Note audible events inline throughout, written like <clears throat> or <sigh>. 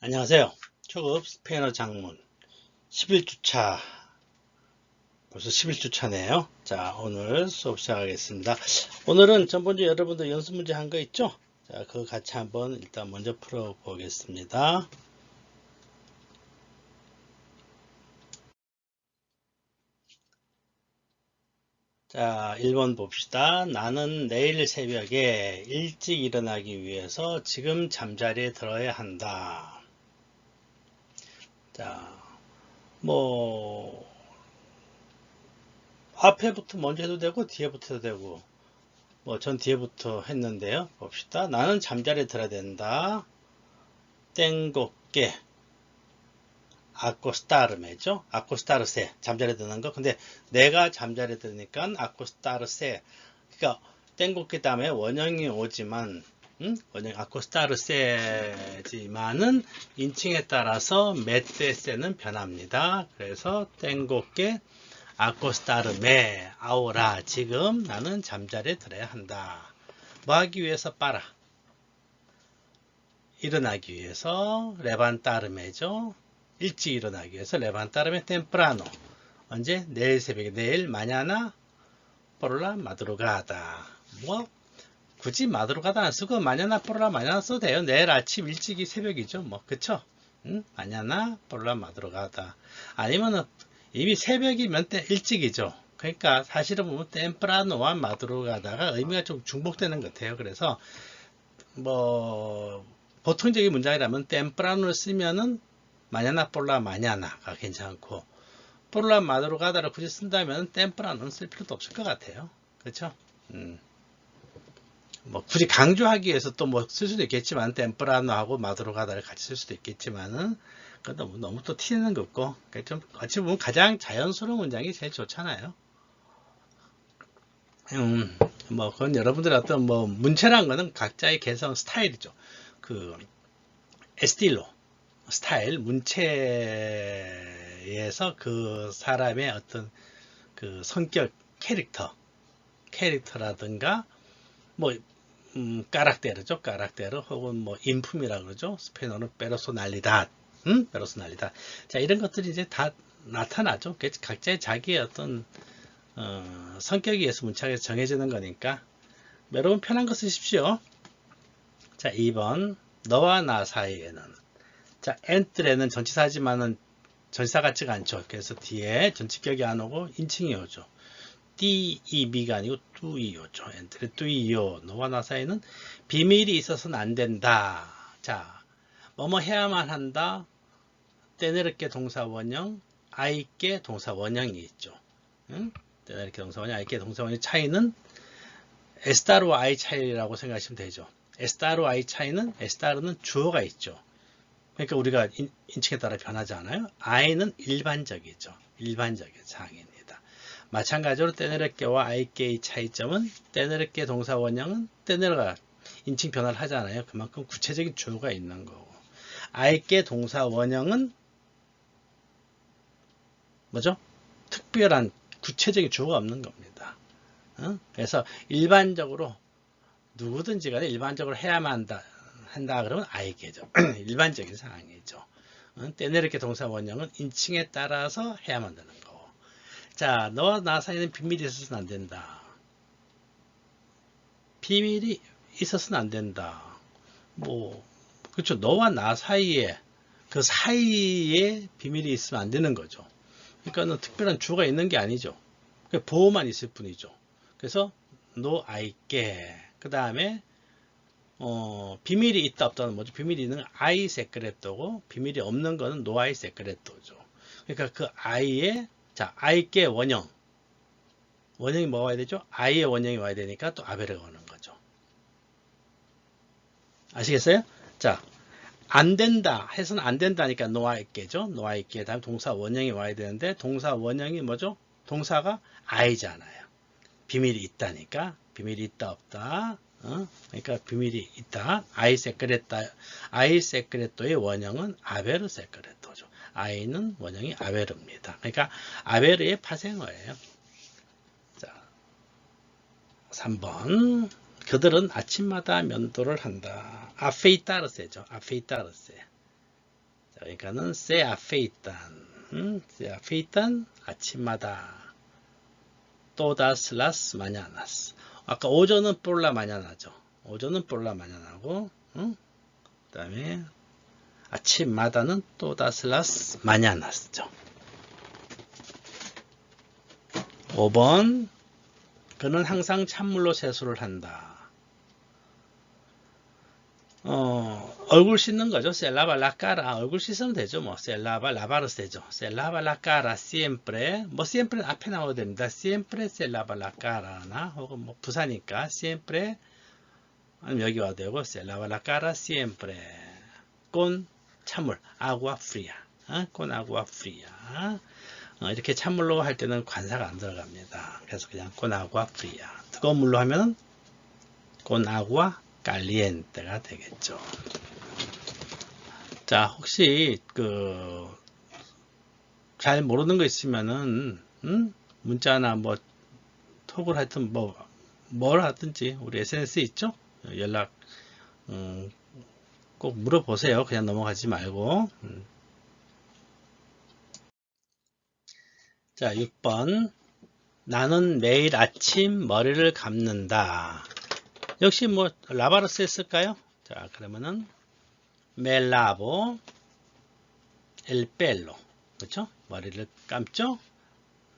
안녕하세요. 초급 스페인어 장문 11주차 벌써 11주차네요. 자 오늘 수업 시작하겠습니다. 오늘은 전번주 여러분들 연습 문제 한 거 있죠? 자 그거 같이 한번 일단 먼저 풀어 보겠습니다. 자 1번 봅시다. 나는 내일 새벽에 일찍 일어나기 위해서 지금 잠자리에 들어야 한다. 자, 뭐, 앞에부터 먼저 해도 되고, 뒤에부터 해도 되고, 뭐, 전 뒤에부터 했는데요. 봅시다. 나는 잠자리에 들어야 된다. 땡곱게, 아코스타르메죠? 아코스타르세. 잠자리에 드는 거. 근데 내가 잠자리에 드니까 아코스타르세. 그러니까, 땡곱게 다음에 원형이 오지만, 음? 원형 아코스타르세지만은 인칭에 따라서 메테세는 변합니다. 그래서 땡곱게 아코스타르메 아오라 지금 나는 잠자리에 들어야 한다. 뭐 하기 위해서 빠라. 일어나기 위해서 레반따르메죠. 일찍 일어나기 위해서 레반따르메 템프라노. 언제? 내일 새벽에 내일 마냐나 포르라 마드로가다. 뭐 굳이 마드로가다 안 쓰고 마냐나 포르라 마냐나 써도 돼요. 내일 아침 일찍이 새벽이죠. 뭐 그쵸? 응? 마냐나 포르라 마드로가다. 아니면은 이미 새벽이면 때 일찍이죠. 그러니까 사실은 보면 템프라노와 마드로가다가 의미가 좀 중복되는 것 같아요. 그래서 뭐 보통적인 문장이라면 템프라노를 쓰면은 마냐나 폴라 마냐나가 괜찮고 폴라 마드로가다를 굳이 쓴다면 템프라노는 쓸 필요도 없을 것 같아요. 그렇죠? 음. 뭐 굳이 강조하기 위해서 또 뭐 쓸 수도 있겠지만 템프라노하고 마드로가다를 같이 쓸 수도 있겠지만은 그 너무 너무 또 티내는 거 없고 그러니까 좀 어찌 보면 가장 자연스러운 문장이 제일 좋잖아요. 음, 뭐 그건 여러분들의 어떤 뭐 문체란 거는 각자의 개성 스타일이죠. 그 에스틸로 스타일 문체에서 그 사람의 어떤 그 성격 캐릭터 캐릭터라든가 뭐 음, 까락테르죠. 까락테르 혹은 뭐 인품이라 그러죠. 스페인어는 페르소날리다. 음? 페르소날리다. 자, 이런 것들이 이제 다 나타나죠. 각자의 자기의 어떤 어, 성격에 의해서 문체가 정해지는 거니까 여러분 편한 거 쓰십시오. 자, 2번 너와 나 사이에는 자, 엔트레는 전치사지만은 전치사 같지가 않죠. 그래서 뒤에 전치격이 안 오고 인칭이 오죠. 띠이미가 아니고 뚜이요죠. 엔트레 뚜이요. 너와 나 사이에는 비밀이 있어서는 안 된다. 자, 뭐뭐 해야만 한다. 때내르게 동사 원형, 아이께 동사 원형이 있죠. 응? 때내르게 동사 원형, 아이께 동사 원형 차이는 에스타르 아이 차이라고 생각하시면 되죠. 에스타르 아이 차이는 에스타르는 주어가 있죠. 그러니까 우리가 인, 칭에 따라 변하지 않아요. 아이는 일반적이죠. 일반적인 사항입니다. 마찬가지로 때내르게와 아이께의 차이점은 때내르게 동사 원형은 때내르가 인칭 변화를 하잖아요. 그만큼 구체적인 주어가 있는 거고 아이께 동사 원형은 뭐죠? 특별한 구체적인 주어가 없는 겁니다. 어? 그래서 일반적으로 누구든지 간에 일반적으로 해야만 한다, 한다 그러면 아이게죠. <clears throat> 일반적인 상황이죠. 어? 때내르게 동사 원형은 인칭에 따라서 해야만 되는 거고. 자, 너와 나 사이에는 비밀이 있어서는 안 된다. 비밀이 있어서는 안 된다. 뭐, 그렇죠. 너와 나 사이에, 그 사이에 비밀이 있으면 안 되는 거죠. 그러니까는 특별한 주가 있는 게 아니죠. 보호만 있을 뿐이죠. 그래서 no 아이께 그 다음에 어, 비밀이 있다 없다는 뭐죠? 비밀이 있는 아이 세크레토고 비밀이 없는 거는 노 아이 세크레토죠. 그러니까 그 아이의 자 아이께 원형 원형이 뭐가 와야 되죠? 아이의 원형이 와야 되니까 또 아베르가 오는 거죠. 아시겠어요? 자, 안 된다 해서는 안 된다니까 노아있게죠. 노아있게 다음 동사 원형이 와야 되는데 동사 원형이 뭐죠? 동사가 아이잖아요. 비밀이 있다니까 비밀이 있다 없다. 어? 그러니까 비밀이 있다. 아이 세크레타 아이 세크레토의 원형은 아베르 세크레토죠. 아이는 원형이 아베르입니다. 그러니까 아베르의 파생어예요. 자, 3번 그들은 아침마다 면도를 한다. 아페이타르세죠. 아페이타르세. 자, 그러니까는 se afeitan. 음, se afeitan 아침마다. las mañanas. 아까 오전은 la mañana죠. 오전은 la mañana고, 응? 그 다음에 아침마다는 las mañanas죠. 5번 그는 항상 찬물로 세수를 한다. 어, 얼굴 씻는 거죠. 셀라바 라까라 얼굴 씻으면 되죠. 뭐 셀라바 라바르스 되죠. 셀라바 라까라 siempre 뭐 siempre 앞에 나와도 됩니다. siempre 셀라바 라까라나 혹은 뭐 부사니까 siempre 아니면 여기 와도 되고 셀라바 라까라 siempre 찬물 agua fría 어? con agua fría 어, 이렇게 찬물로 할 때는 관사가 안 들어갑니다. 그래서 그냥 con agua fría 뜨거운 물로 하면은 con agua caliente가 되겠죠. 자, 혹시 그 잘 모르는 거 있으면은 음? 문자나 뭐 톡을 하여튼 뭐 뭘 하든지 우리 SNS 있죠? 연락 음, 꼭 물어보세요. 그냥 넘어가지 말고. 음. 자, 6번. 나는 매일 아침 머리를 감는다. 역시 뭐 라바르스 했을까요? 자, 그러면은 멜라보 엘펠로 그렇죠? 머리를 감죠?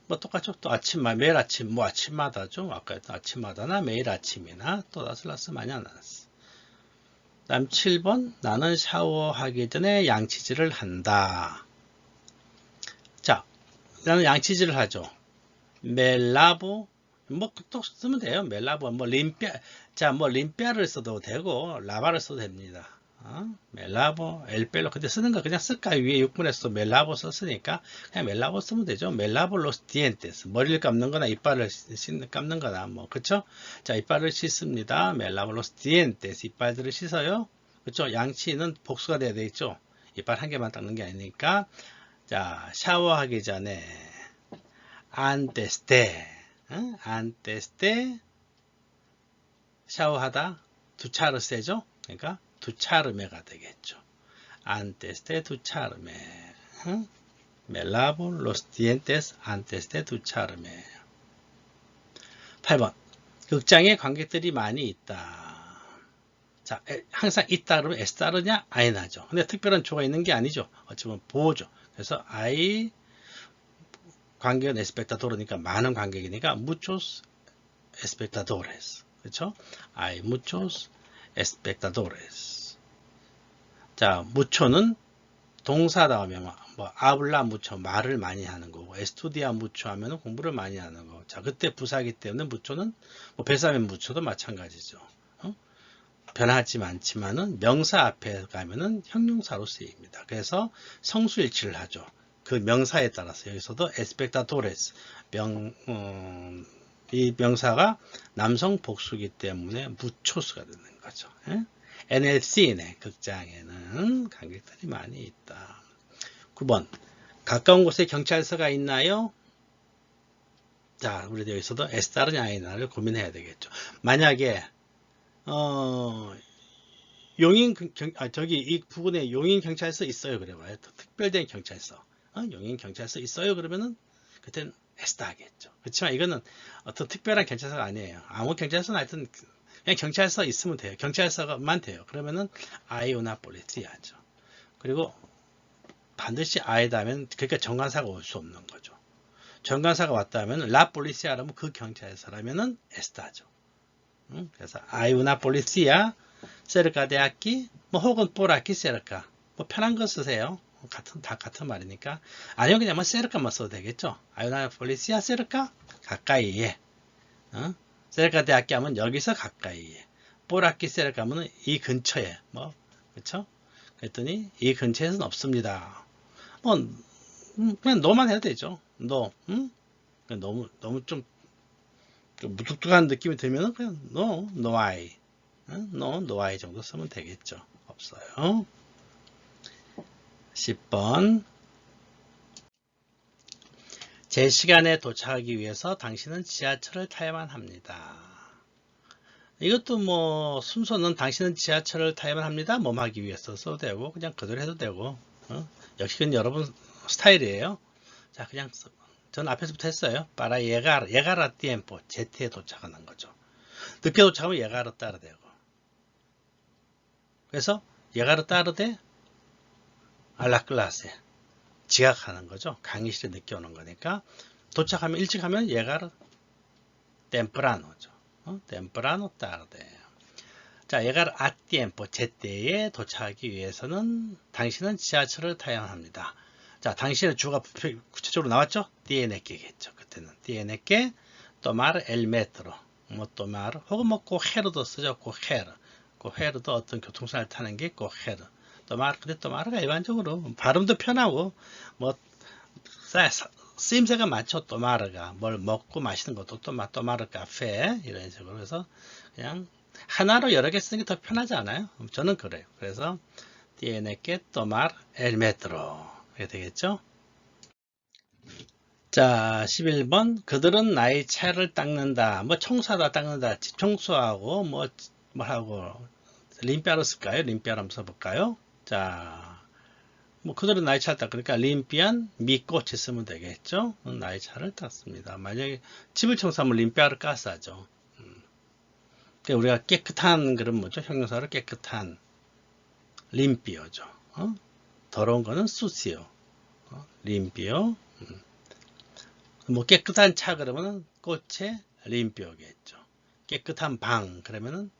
뭐 똑같죠? 또 아침 매일 아침 뭐 아침마다죠? 아까 했던 아침마다나 매일 아침이나 또 다슬라스 마냐나스. 다음 7번 나는 샤워하기 전에 양치질을 한다. 자, 나는 양치질을 하죠. 멜라보 뭐또 쓰면 돼요. 멜라보 뭐 림피아 자, 뭐 림피아를 써도 되고 라바를 써도 됩니다. 어? 멜라보, 엘펠로 근데 쓰는 거 그냥 쓸까 위에 6분에서 멜라보 썼으니까 그냥 멜라보 쓰면 되죠. 멜라보 로스 디엔테스 머리를 감는 거나 이빨을 씻는, 감는 거나 뭐 그쵸? 자, 이빨을 씻습니다. 멜라보 로스 디엔테스 이빨들을 씻어요. 그쵸? 양치는 복수가 돼야 되겠죠. 이빨 한 개만 닦는 게 아니니까 자, 샤워하기 전에 안테스테 응? 안테스테 샤워하다 두차르 세죠? 그러니까 두차르메가 되겠죠. antes de ducharme. Me lavo los dientes antes de ducharme. 8번. 극장에 관객들이 많이 있다. 자, 에, 항상 있다 그러면 에스타르냐? 아이나죠. 근데 특별한 조가 있는 게 아니죠. 어찌 보면 보죠. 그래서 아이 관객은 에스펙타도르니까 많은 관객이니까 muchos espectadores. 그렇죠? Hay muchos espectadores. 자, mucho는 동사 다음에 뭐 아블라 무초 말을 많이 하는 거고 에스투디아 무초 하면 공부를 많이 하는 거. 자, 그때 부사기 때문에 무초는 뭐 베사면 무초도 마찬가지죠. 어? 변하지 않지만은 명사 앞에 가면은 형용사로 쓰입니다. 그래서 성수일치를 하죠. 그 명사에 따라서 여기서도 에스펙타도레스 명 음, 이 명사가 남성 복수기 때문에 무초수가 되는 거 죠. 예? NLC네 극장에는 관객들이 많이 있다. 9번 가까운 곳에 경찰서가 있나요? 자, 우리 여기서도 에스타르냐 아이나를 고민해야 되겠죠. 만약에 어, 용인 경, 아, 저기 이 부근에 용인 경찰서 있어요. 그래봐요. 특별된 경찰서. 어? 용인 경찰서 있어요. 그러면은 그때는 에스타 하겠죠. 그렇지만 이거는 어떤 특별한 경찰서가 아니에요. 아무 경찰서는 하여튼 그냥 경찰서 있으면 돼요. 경찰서만 돼요. 그러면은 아이오나 폴리티아죠. 그리고 반드시 아이다면 그러니까 정관사가 올 수 없는 거죠. 정관사가 왔다면 라 폴리시아라면 그 경찰서라면은 에스타죠. 응? 그래서 아이오나 폴리시아 세르카 대학기 뭐 혹은 뽀라키 세르카 뭐 편한 거 쓰세요. 같은 다 같은 말이니까 아니요 그냥 뭐 세르카만 써도 되겠죠. 아이오나 폴리시아 세르카 가까이에 어? 세르카 대학교 하면 여기서 가까이에 뽀라키 세르카 하면 이 근처에 뭐 그렇죠? 그랬더니 이 근처에서는 없습니다. 뭐 음, 그냥 너만 해도 되죠. 너 응? 너무 너무 좀, 좀 무뚝뚝한 느낌이 들면은 그냥 no no I 응? no no 정도 쓰면 되겠죠. 없어요. 10번 제 시간에 도착하기 위해서 당신은 지하철을 타야만 합니다. 이것도 뭐 순서는 당신은 지하철을 타야만 합니다. 몸 하기 위해서 써도 되고 그냥 그대로 해도 되고 어? 역시 그건 여러분 스타일이에요. 자, 그냥 써- 전 앞에서부터 했어요. para llegar, llegar 제때에 도착하는 거죠. 늦게 도착하면 llegar tarde고. 그래서 llegar tarde a la clase, 지각하는 거죠. 강의실에 늦게 오는 거니까 도착하면 일찍 하면 llegar temprano죠. 어? temprano tarde. 자, a tiempo, 제때에 도착하기 위해서는 당신은 지하철을 타야 합니다. 자, 당신의 주가 부- 구체적으로 나왔죠? que겠죠. 그때는 tiene que tomar el metro. 뭐 tomar 혹은 뭐 coger도 쓰죠. coger. coger도 어떤 교통수단을 타는 게 tomar 근데 tomar가 일반적으로 발음도 편하고 뭐 쓰임새가 많죠. tomar가 뭘 먹고 마시는 것도 또 tomar 카페 이런 식으로 그래서 그냥 하나로 여러 개 쓰는 게 더 편하지 않아요? 저는 그래요. 그래서 tiene que tomar el metro. 이게 되겠죠? 자, 11번. 그들은 나의 차를 닦는다. 뭐 청소하다 닦는다. 집 청소하고 뭐, 뭐 하고 림피아로 쓸까요? 림피아로 한번 써볼까요? 자, 뭐 그들은 나의 차를 닦으니까 림피안 미꽃이 쓰면 되겠죠? 나의 차를 닦습니다. 만약에 집을 청소하면 림피아를 까서 하죠. 음. 그러니까 우리가 깨끗한 그런 뭐죠? 형용사로 깨끗한 림피어죠. 어? 더러운 거는 수시요. 어? 림피오. 음. 뭐 깨끗한 차 그러면은 꽃의 림피오겠죠. 깨끗한 방 그러면은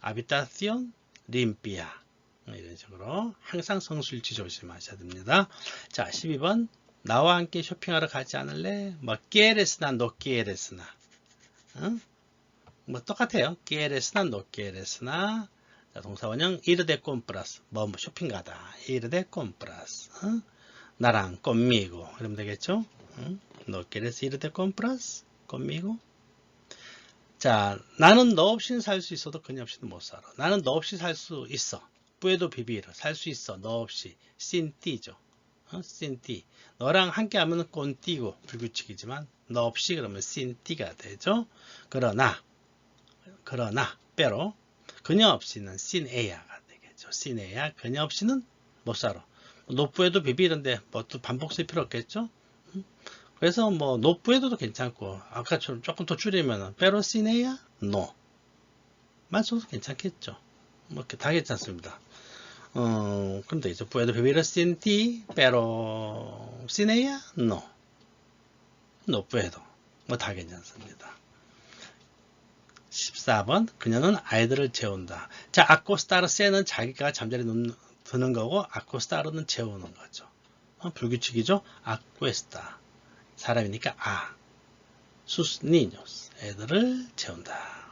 아비타시온 림피아 이런 식으로 항상 성술지 조심하셔야 됩니다. 자, 12번 나와 함께 쇼핑하러 가지 않을래? 뭐 깨레스나 노깨레스나 응? 뭐 똑같아요. 깨레스나 노깨레스나 자, 동사 원형 ir de compras 뭐, 뭐 쇼핑 가다 ir de compras 응? 나랑 conmigo 그러면 되겠죠? 응? No quieres ir de compras conmigo? 자, 나는 너 없이는 살 수 있어도 그녀 없이는 못 살아. 나는 너 없이 살 수 있어. 뿌에도 비비르 살수 있어. 너 없이 신띠죠. 어? 신띠. 너랑 함께 하면 꼰띠고 불규칙이지만 너 없이 그러면 신띠가 되죠. 그러나 그러나 빼로 그녀 없이는 신에야가 되겠죠. 신에야 그녀 없이는 못 살아. 노프에도 비비는데 뭐 또 반복 쓸 필요 없겠죠. 음? 그래서 뭐 노프에도 괜찮고 아까처럼 조금 더 줄이면 빼로 신에야 노. 만 써도 괜찮겠죠. 뭐 이렇게 다 괜찮습니다. 어, 그런데 이제 puedo vivir sin ti, pero sin ella no. no puedo. 뭐다 괜찮습니다. 14번 그녀는 아이들을 재운다. 자, 아코스타르세는 자기가 잠자리 드는 거고 아코스타르는 재우는 거죠. 어, 불규칙이죠? 아쿠에스타 사람이니까 아 niños 애들을 재운다.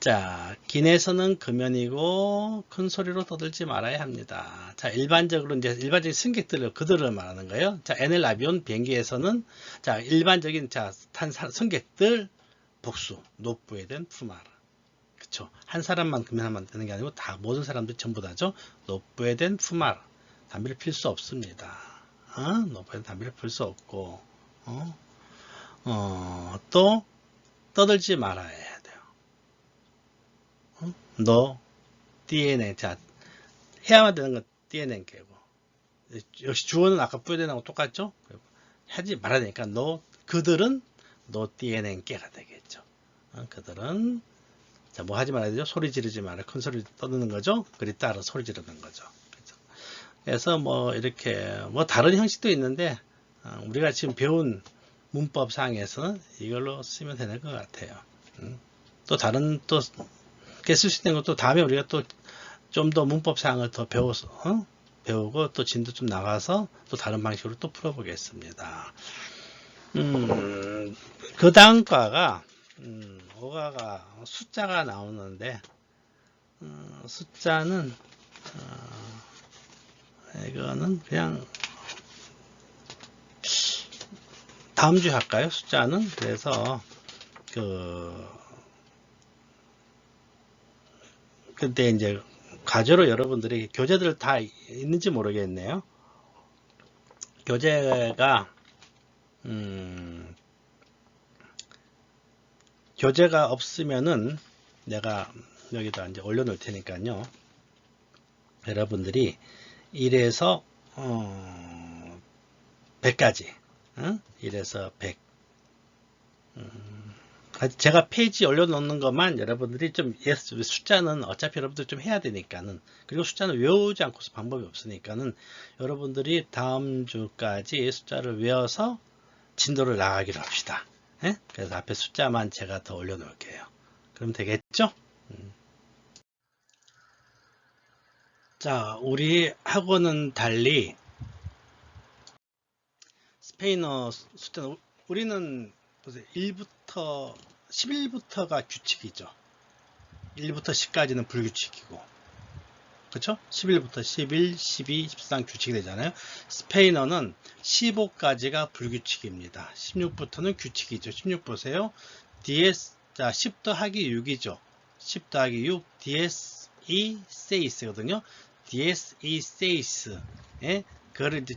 자, 긴에서는 금연이고 큰 소리로 떠들지 말아야 합니다. 자, 일반적으로 이제 일반적인 승객들을 그들을 말하는 거예요. 자, 에넬 아비온 비행기에서는 자, 일반적인 자, 탄 사- 승객들 복수, 노프에 된 푸마라. 그쵸. 한 사람만 금연하면 되는 게 아니고 다, 모든 사람들이 전부 다죠. 노프에 된 푸마라. 담배를 필 수 없습니다. 어? 노프에 된 담배를 필 수 없고, 어? 어, 또, 떠들지 말아야. 어? 너, DNA, 자, 해야만 되는 건 DNA 개고. 역시 주어는 아까 뿌려대는 거 똑같죠? 하지 말아야 되니까, 너, 그들은 너 DNA 깨가 되겠죠. 어, 그들은 자, 뭐 하지 말아야 되죠? 소리 지르지 말아. 큰 소리 떠드는 거죠? 그리 따라 소리 지르는 거죠. 그래서 뭐 이렇게 뭐 다른 형식도 있는데 어, 우리가 지금 배운 문법상에서는 이걸로 쓰면 되는 것 같아요. 음. 또 다른 또 있는 것도 다음에 우리가 또 좀 더 문법상을 더 배워서 어? 배우고 또 진도 좀 나가서 또 다른 방식으로 또 풀어보겠습니다. 음, 그 다음 과가 음, 오가가 숫자가 나오는데 어, 숫자는 어, 이거는 그냥 다음 주에 할까요? 숫자는 그래서 그 그때 이제 과제로 여러분들이 교재들 다 있는지 모르겠네요. 교재가 음, 교재가 없으면은 내가 여기다 이제 올려놓을 테니까요. 여러분들이 1에서 어, 100까지. 응? 이래서 100. 음, 제가 페이지 올려놓는 것만 여러분들이 좀 yes, 숫자는 어차피 여러분들 좀 해야 되니까는 그리고 숫자는 외우지 않고서 방법이 없으니까는 여러분들이 다음 주까지 숫자를 외워서 진도를 나가기로 합시다. 예? 그래서 앞에 숫자만 제가 더 올려놓을게요. 그럼 되겠죠? 음. 자, 우리 학원은 달리 스페인어 숫자는 우리는 보세요. 1부터 11부터가 규칙이죠. 1부터 10까지는 불규칙이고. 그렇죠? 11부터 11, 12, 13 규칙이 되잖아요. 스페인어는 15까지가 불규칙입니다. 16부터는 규칙이죠. 16 보세요. DS 자, 10 더하기 6이죠. 10 더하기 6 DS E 세이스거든요. DS E 세이스. 예? 그거를 이제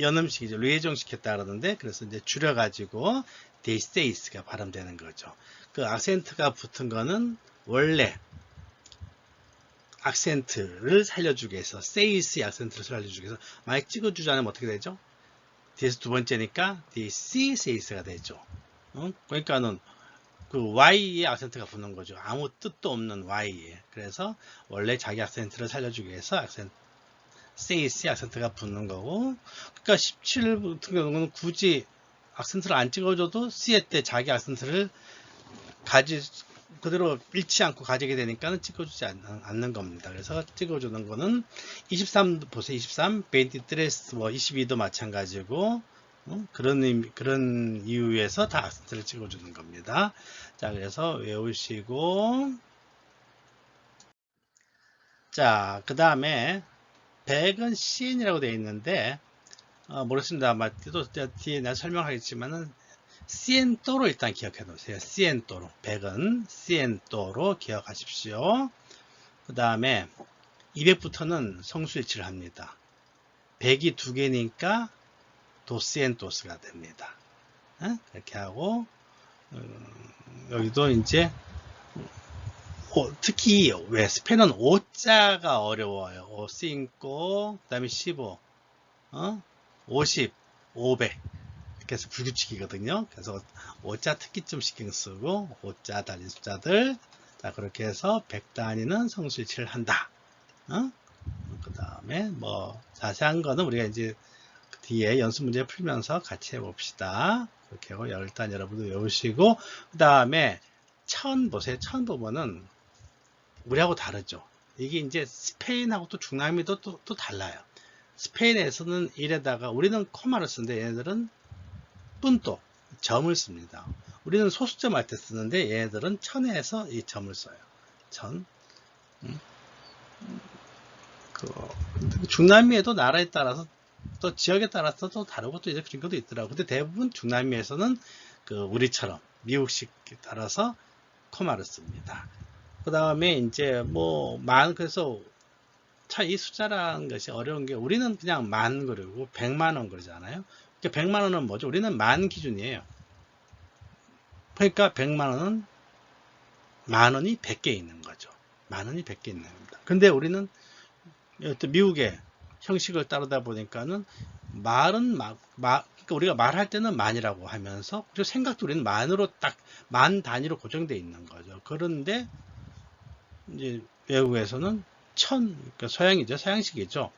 연음식이죠. 레이종시켰다 그러는데 그래서 이제 줄여가지고 데이세이스가 발음되는 거죠. 그 악센트가 붙은 거는 원래 악센트를 살려주기 위해서 세이스의 악센트를 살려주기 위해서 만약 찍어주지 않으면 어떻게 되죠? 뒤에서 두 번째니까 DC 세이스가 되죠. 어? 그러니까는 그 Y의 악센트가 붙는 거죠. 아무 뜻도 없는 Y에. 그래서 원래 자기 악센트를 살려주기 위해서 악센트 세이스 악센트가 붙는 거고 그러니까 17 같은 경우는 굳이 악센트를 안 찍어줘도 C에 때 자기 악센트를 가지 그대로 잃지 않고 가지게 되니까 찍어주지 않는, 겁니다. 그래서 찍어주는 거는 23 보세요. 23 23, 뭐 22도 마찬가지고 어? 그런 의미, 그런 이유에서 다 악센트를 찍어주는 겁니다. 자 그래서 외우시고 자 그 다음에 100은 CN이라고 되어 있는데 어, 모르겠습니다. 아마 또 뒤에 내가 설명하겠지만은 CN도로 일단 기억해 놓으세요. CN도로 100은 CN도로 기억하십시오. 그 다음에 200부터는 성수일치를 합니다. 100이 두 개니까 도시엔도스가 됩니다. 어? 이렇게 하고 음, 여기도 이제 오, 특히 왜 스페는 5자가 어려워요. 5 5, 그 다음에 15, 어? 50, 500 이렇게 해서 불규칙이거든요. 그래서 5자 특히 좀 신경 쓰고 5자 달린 숫자들 자 그렇게 해서 100단위는 성수일치를 한다. 어? 그 다음에 뭐 자세한 거는 우리가 이제 뒤에 연습 문제 풀면서 같이 해봅시다. 그렇게 하고 일단 여러분도 외우시고 그 다음에 천 보세요. 천 보면은 우리하고 다르죠. 이게 이제 스페인하고 또 중남미도 또, 또 달라요. 스페인에서는 이에다가 우리는 코마를 쓰는데 얘네들은 뿜또 점을 씁니다. 우리는 소수점 할 때 쓰는데 얘네들은 천에서 이 점을 써요. 천. 음. 그 중남미에도 나라에 따라서 또 지역에 따라서 또 다르고 또 이런 것도 있더라고. 근데 대부분 중남미에서는 그 우리처럼 미국식 따라서 코마를 씁니다. 그 다음에 이제 뭐 만 그래서 참 이 숫자라는 것이 어려운 게 우리는 그냥 만 그리고 백만 원 그러잖아요. 그러니까 백만 원은 뭐죠? 우리는 만 기준이에요. 그러니까 백만 원은 만 원이 100개 있는 거죠. 만 원이 100개 있는 겁니다. 근데 우리는 또 미국의 형식을 따르다 보니까는 말은 막, 마, 그러니까 우리가 말할 때는 만이라고 하면서 생각도 우리는 만으로 딱 만 단위로 고정되어 있는 거죠. 그런데 이제 외국에서는 천, 그러니까 서양이죠. 서양식이죠.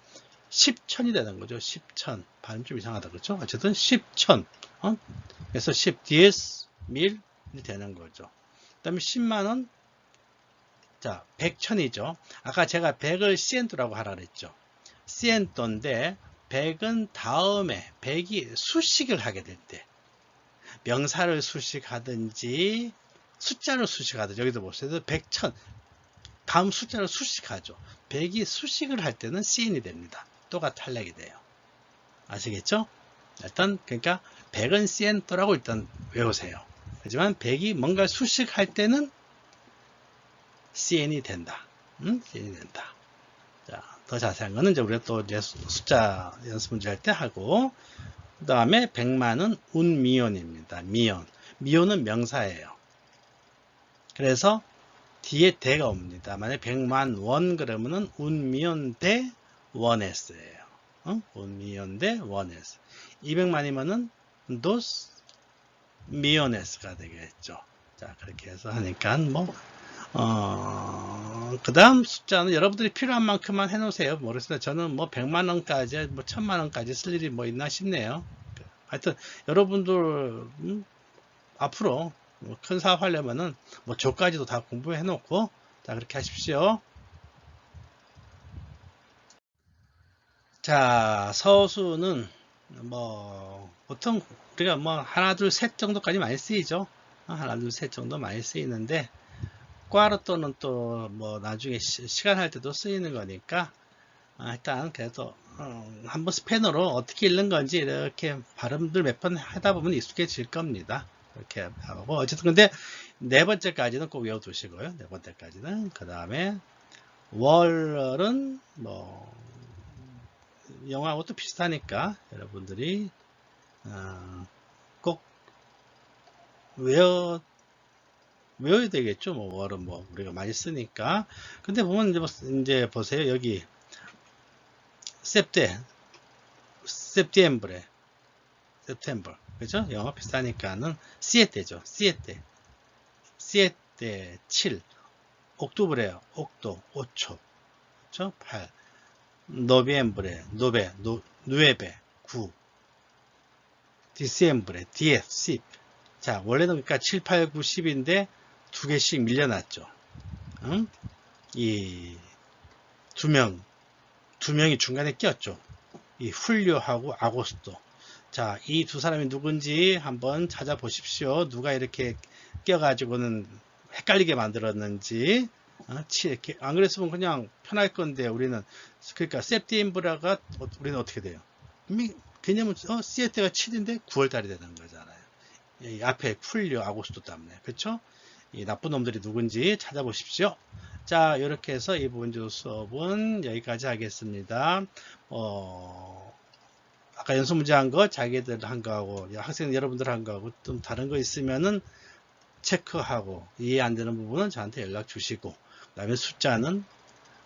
10천이 되는 거죠. 10천. 발음 좀 이상하다. 그렇죠? 어쨌든 10천. 어? 그래서 10 DS 밀이 되는 거죠. 그 다음에 10만원. 자, 100천이죠. 아까 제가 100을 시엔토라고 하라 그랬죠. 시엔토인데 100은 다음에 100이 수식을 하게 될 때. 명사를 수식하든지 숫자를 수식하든지 여기도 보세요. 100천. 다음 숫자를 수식하죠. 100이 수식을 할 때는 CN이 됩니다. 또가 탈락이 돼요. 아시겠죠? 일단 그러니까 100은 CN또라고 일단 외우세요. 하지만 100이 뭔가 수식할 때는 CN이 된다. 음? CN이 된다. 자, 더 자세한 거는 이제 우리가 또 숫자 연습 문제 할 때 하고 그 다음에 100만은 운미연입니다. 미연. 미연은 명사예요. 그래서 뒤에 대가 옵니다. 만약 100만 원 그러면은 운미연 대 원S예요. 어? de wones. 200만이면은 dos millones가 되겠죠. 자, 그렇게 해서 하니까 뭐 어, 그 다음 숫자는 여러분들이 필요한 만큼만 해놓으세요. 모르겠습니다. 저는 뭐 100만 원까지, 뭐 1000만 원까지 쓸 일이 뭐 있나 싶네요. 하여튼, 여러분들, 음, 앞으로 뭐 큰 사업 하려면은 뭐 저까지도 다 공부해 놓고, 자, 그렇게 하십시오. 자, 서수는 뭐, 보통 우리가 뭐 하나, 둘, 셋 정도까지 많이 쓰이죠. 어, 하나, 둘, 셋 정도 많이 쓰이는데, 꽈로 또는 또 뭐 나중에 시, 간할 때도 쓰이는 거니까 아, 일단 그래도 어, 한번 스페너로 어떻게 읽는 건지 이렇게 발음들 몇 번 하다 보면 익숙해질 겁니다. 이렇게 하고 어쨌든 근데 네 번째까지는 꼭 외워두시고요. 네 번째까지는 그 다음에 월은 뭐 영어하고 또 비슷하니까 여러분들이 어, 꼭 외워 외워야 되겠죠. 뭐 월은 뭐 우리가 많이 쓰니까. 근데 보면 이제, 뭐- 이제 보세요. 여기 septe, septiembre. 그죠? 영어 비슷하니까는 sieste죠. siete, siete, 7. 옥토브레요. 옥토, 5초. 그죠? 8. noviembre, nove, no, nueve, 9. diciembre, diez, 10. 자, 원래는 그러니까 7, 8, 9, 10인데 두 개씩 밀려났죠. 응? 이두 명, 두 명이 중간에 꼈죠. 이 훌리오하고 아고스토. 자, 이 두 사람이 누군지 한번 찾아보십시오. 누가 이렇게 껴가지고는 헷갈리게 만들었는지. 어, 안 그랬으면 그냥 편할 건데, 우리는, 그러니까, septiembre가, 어, 우리는 어떻게 돼요? 미- 개념은, 어, 시에테가 7인데 9월달이 되는 거잖아요. 이 앞에 훌리오 아고스토 때문에. 그쵸? 이 나쁜 놈들이 누군지 찾아보십시오. 자, 이렇게 해서 이 부분 수업은 여기까지 하겠습니다. 어, 아까 연습 문제 한 거, 자기들 한 거하고, 학생 여러분들 한 거하고, 좀 다른 거 있으면은 체크하고, 이해 안 되는 부분은 저한테 연락 주시고, 그 다음에 숫자는,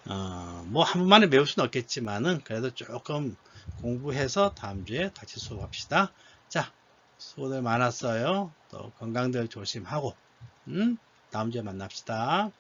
어, 뭐, 한 번만에 외울 수는 없겠지만은, 그래도 조금 공부해서 다음 주에 같이 수업합시다. 자, 수고들 많았어요. 또 건강들 조심하고, 음, 다음 주에 만납시다.